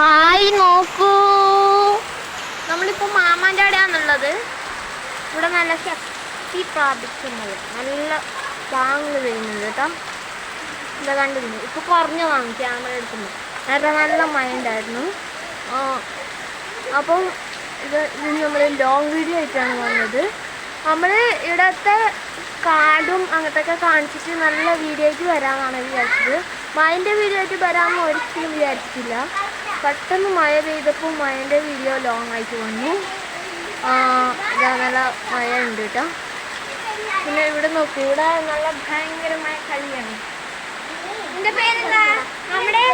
Hi നോക്കൂ. നമ്മളിപ്പോൾ മാമാന്റെ അവിടെയാണുള്ളത്. ഇവിടെ നല്ല ശക്തി പ്രാപിക്കുന്നത്. നല്ല താങ്ങ് വരുന്നുണ്ട് കേട്ടോ. എന്താ കണ്ടിരുന്നു ഇപ്പൊ കുറഞ്ഞു വാങ്ങും ക്യാമറ എടുക്കുന്നു നേരത്തെ നല്ല മൈൻഡായിരുന്നു അപ്പം ഇത് ഇത് നമ്മൾ ലോങ് വീഡിയോ ആയിട്ടാണ് വന്നത്. നമ്മൾ ഇവിടുത്തെ കാടും അങ്ങനത്തെയൊക്കെ കാണിച്ചിട്ട് നല്ല വീഡിയോയ്ക്ക് വരാമെന്നാണ് വിചാരിച്ചത്. മൈന്റെ വീഡിയോ ആയിട്ട് വരാമെന്ന് ഒരിക്കലും വിചാരിച്ചിട്ടില്ല. പെട്ടെന്ന് മഴ പെയ്തപ്പോൾ മഴന്റെ വീഡിയോ ലോങ് ആയിട്ട് വന്നു. നല്ല മഴ ഉണ്ട് കേട്ടോ പിന്നെ ഇവിടെ നോക്കൂ ഇവിടെ നല്ല ഭയങ്കരമായ കളിയാണ്. പേരെന്താ? നമ്മുടെ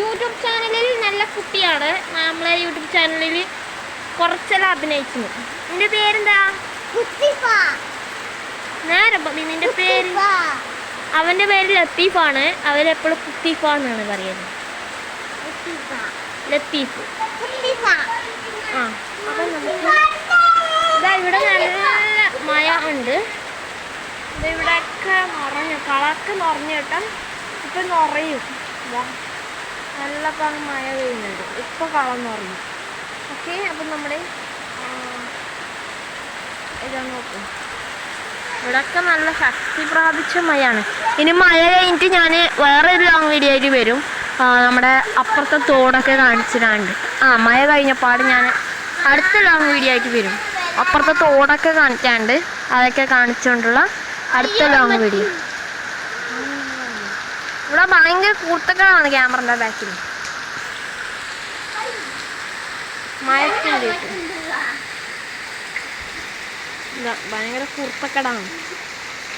യൂട്യൂബ് ചാനലിൽ നല്ല കുട്ടിയാണ്. നമ്മളെ യൂട്യൂബ് ചാനലിൽ കുറച്ചെല്ലാം അഭിനയിച്ചു എന്റെ പേരെന്താ? നേരെ നിന്റെ പേര്? അവന്റെ പേര് ലത്തീഫാണ്. അവരെപ്പോഴും കുത്തീഫ എന്നാണ് പറയുന്നത്. ലത്തീഫ് ആ അപ്പം നമുക്ക് ഇതാ ഇവിടെ നല്ല മഴ ഉണ്ട്. ഇത് ഇവിടെയൊക്കെ നിറഞ്ഞു. കളറൊക്കെ നിറഞ്ഞു കേട്ടോ. ഇപ്പം നിറയും. ഇതാ നല്ല പാങ് മഴ പെയ്യുന്നുണ്ട്. ഇപ്പം കളം നിറഞ്ഞു ഓക്കെ അപ്പം നമ്മുടെ ഇതാ നോക്കൂ. ഇവിടെയൊക്കെ നല്ല ശക്തി പ്രാപിച്ച മഴയാണ്. ഇനി മഴ കഴിഞ്ഞിട്ട് ഞാൻ വേറെ ഒരു ലോങ് വീഡിയോ ആയിട്ട് വരും. നമ്മുടെ അപ്പുറത്തെ തോടൊക്കെ കാണിച്ചിട്ടുണ്ട്. ആ മഴ കഴിഞ്ഞപ്പാട് ഞാൻ അടുത്ത ലോങ് വീഡിയോ ആയിട്ട് വരും. അപ്പുറത്തെ തോടൊക്കെ കാണിക്കാണ്ട് അതൊക്കെ കാണിച്ചുകൊണ്ടുള്ള അടുത്ത ലോങ് വീഡിയോ ഇവിടെ ഭയങ്കര കൂട്ടക്കളാണ് ക്യാമറന്റെ ബാക്കിൽ ഭയങ്കര കുർത്തക്കടാണ്.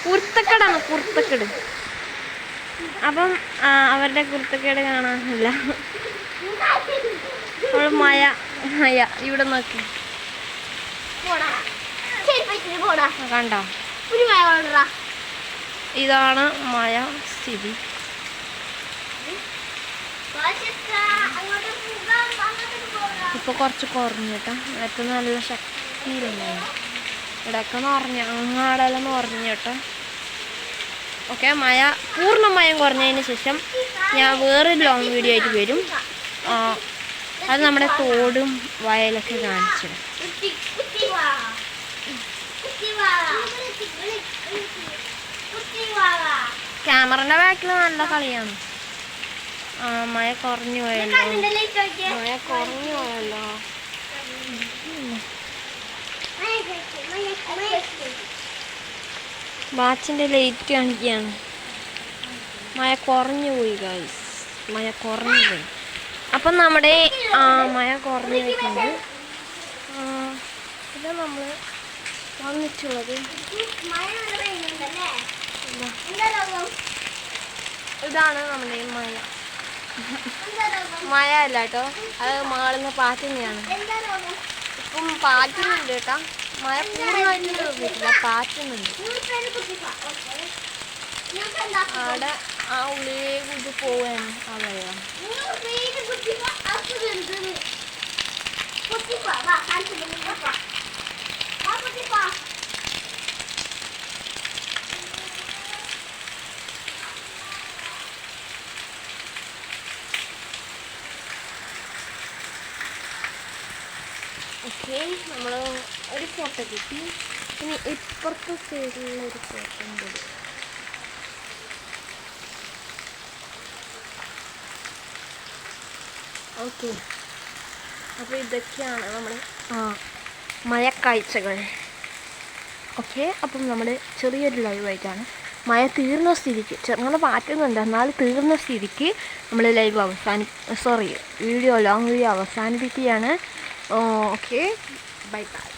കുർത്തക്കടാണ് കുർത്തക്കട്. അപ്പം അവരുടെ കുർത്തക്കേട് കാണാനില്ല. അവൾ മഴ മഴ ഇവിടെ നോക്കി. കണ്ടോ? ഇതാണ് മഴ സ്ഥിതി. ഇപ്പൊ കുറച്ച് കുറഞ്ഞു കേട്ടോ നേരത്തെ നല്ല ശക്തിയിലുണ്ടായിരുന്നു ഇവിടെയൊക്കെ നിറഞ്ഞു അങ്ങാടെല്ലാം നിറഞ്ഞു കേട്ടോ ഓക്കെ മഴ പൂർണമായും കുറഞ്ഞതിന് ശേഷം ഞാൻ വേറൊരു ലോങ് വീഡിയോ ആയിട്ട് വരും. അത് നമ്മുടെ തോടും വയലൊക്കെ കാണിച്ചു ക്യാമറന്റെ ബാക്കിൽ നല്ല കളിയാണ്. ആ മഴ കുറഞ്ഞു പോയല്ലോ. മഴ കുറഞ്ഞു പോയല്ലോ. വാച്ചിന്റെ ലൈറ്റ് കാണിക്കുകയാണ്. മഴ കുറഞ്ഞു പോയി ഗൈസ് മഴ കുറഞ്ഞു പോയി. അപ്പം നമ്മുടെ മഴ കുറഞ്ഞു പോയിട്ടുണ്ട് ഇത് നമ്മൾ വന്നിട്ടുള്ളത്. ഇതാണ് നമ്മുടെ മഴ മഴ. അല്ല കേട്ടോ. അത് മാളുന്ന പാറ്റ് തന്നെയാണ്. ഇപ്പം പാറ്റുന്നുണ്ട് കേട്ടോ. മഴ പൂർണമായിട്ട് തീർന്നിട്ടില്ല പാറ്റുന്നുണ്ട് അവിടെ ആ ഉള്ളിലേ ഇത് പോവാണ് ആ വെള്ളം. ഓക്കെ നമ്മൾ കിട്ടി. ഇനി ഇപ്പുറത്തെ സൈഡിലുള്ള ഒരു ഫോട്ടോ കൂടി ഓക്കെ. അപ്പോൾ ഇതൊക്കെയാണ് നമ്മുടെ മഴക്കാഴ്ചകൾ. ഓക്കെ അപ്പം നമ്മൾ ചെറിയൊരു ലൈവായിട്ടാണ്. മഴ തീർന്ന സ്ഥിതിക്ക് ചെറുങ്ങനെ മാറ്റുന്നുണ്ട്. എന്നാൽ തീർന്ന സ്ഥിതിക്ക് നമ്മൾ ലൈവ് അവസാനി സോറി വീഡിയോ ലോങ് വീഡിയോ അവസാനിപ്പിക്കുകയാണ്. Okay bye bye.